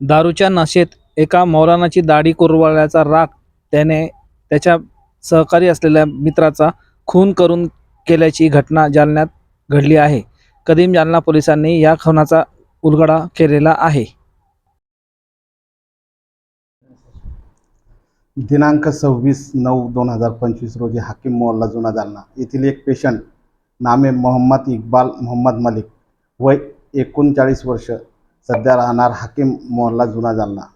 दारूच्या नशेत एका मौलानाची दाढी कुरवाळल्याचा राग त्याने त्याच्या सहकारी असलेल्या मित्राचा खून करून केल्याची घटना जालन्यात घडली आहे. कदीम जालना पोलिसांनी या खुनाचा उलगडा केलेला आहे. दिनांक सव्वीस नऊ दोन हजार पंचवीस रोजी हाकीम मोहल्ला जुना जालना. येथील एक पेशंट नामे मोहम्मद इक्बाल मोहम्मद मलिक वय एकोणचाळीस वर्ष. सध्या राहणार हाकीम मोहल्ला जुना जालना.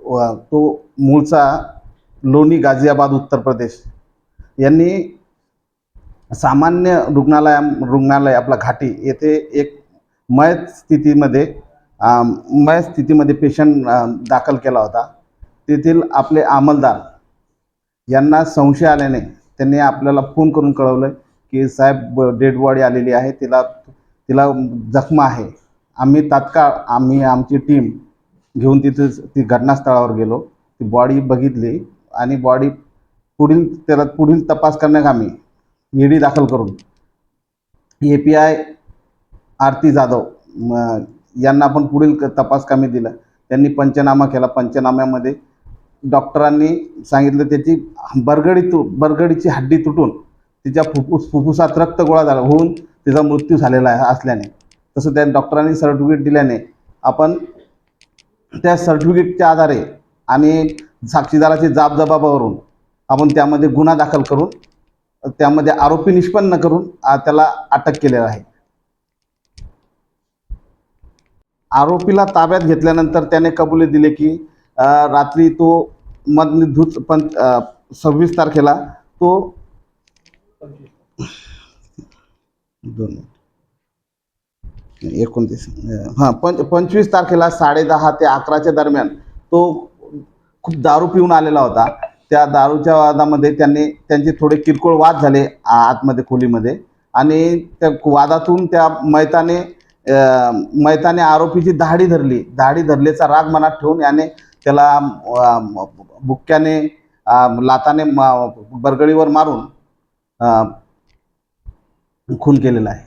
व तो मूळचा लोणी गाझियाबाद उत्तर प्रदेश. यांनी सामान्य रुग्णालय रुग्णालय आपला घाटी येथे एक मयत स्थितीमध्ये मय मयत स्थितीमध्ये पेशंट दाखल केला होता. तेथील आपले अंमलदार यांना संशय आल्याने त्यांनी आपल्याला फोन करून कळवलं की साहेब डेड बॉडी आलेली आहे. तिला तिला जखमा आहे. आम्ही तात्काळ आम्ही आमची टीम घेऊन तिथेच ती घटनास्थळावर गेलो. ती बॉडी बघितली आणि बॉडी पुढील त्याला पुढील तपास करण्याकामी ईडी दाखल करून A P I Aarti Jadhav यांना आपण पुढील क- तपास कामी दिला. त्यांनी पंचनामा केला. पंचनाम्यामध्ये डॉक्टरांनी सांगितलं त्याची बरगडी तु बरगडीची हड्डी तुटून तिच्या फुफ्फुस फुफ्फुसात रक्त गोळा झाला होऊन तिचा मृत्यू झालेला आहे असल्याने. तसं त्या डॉक्टरांनी सर्टिफिकेट दिल्याने आपण त्या सर्टिफिकेटच्या आधारे आणि साक्षीदाराची जाबजबाबावरून आपण त्यामध्ये गुन्हा दाखल करून त्यामध्ये आरोपी निष्पन्न करून त्याला अटक केलेलं आहे. आरोपीला ताब्यात घेतल्यानंतर त्याने कबुली दिले की रात्री तो मधूत पण सव्वीस तारखेला तो दोन एकोणतीस हां पंच पंचवीस तारखेला साडेदहा ते अकराच्या दरम्यान तो खूप दारू पिऊन आलेला होता. त्या दारूच्या वादामध्ये त्यांनी त्यांचे थोडे किरकोळ वाद झाले आतमध्ये खोलीमध्ये. आणि त्या वादातून त्या मैताने मैताने आरोपीची धाडी धरली. धाडी धरल्याचा राग मनात ठेवून याने त्याला बुक्क्याने लाताने म- बरगडीवर मारून खून केलेला आहे.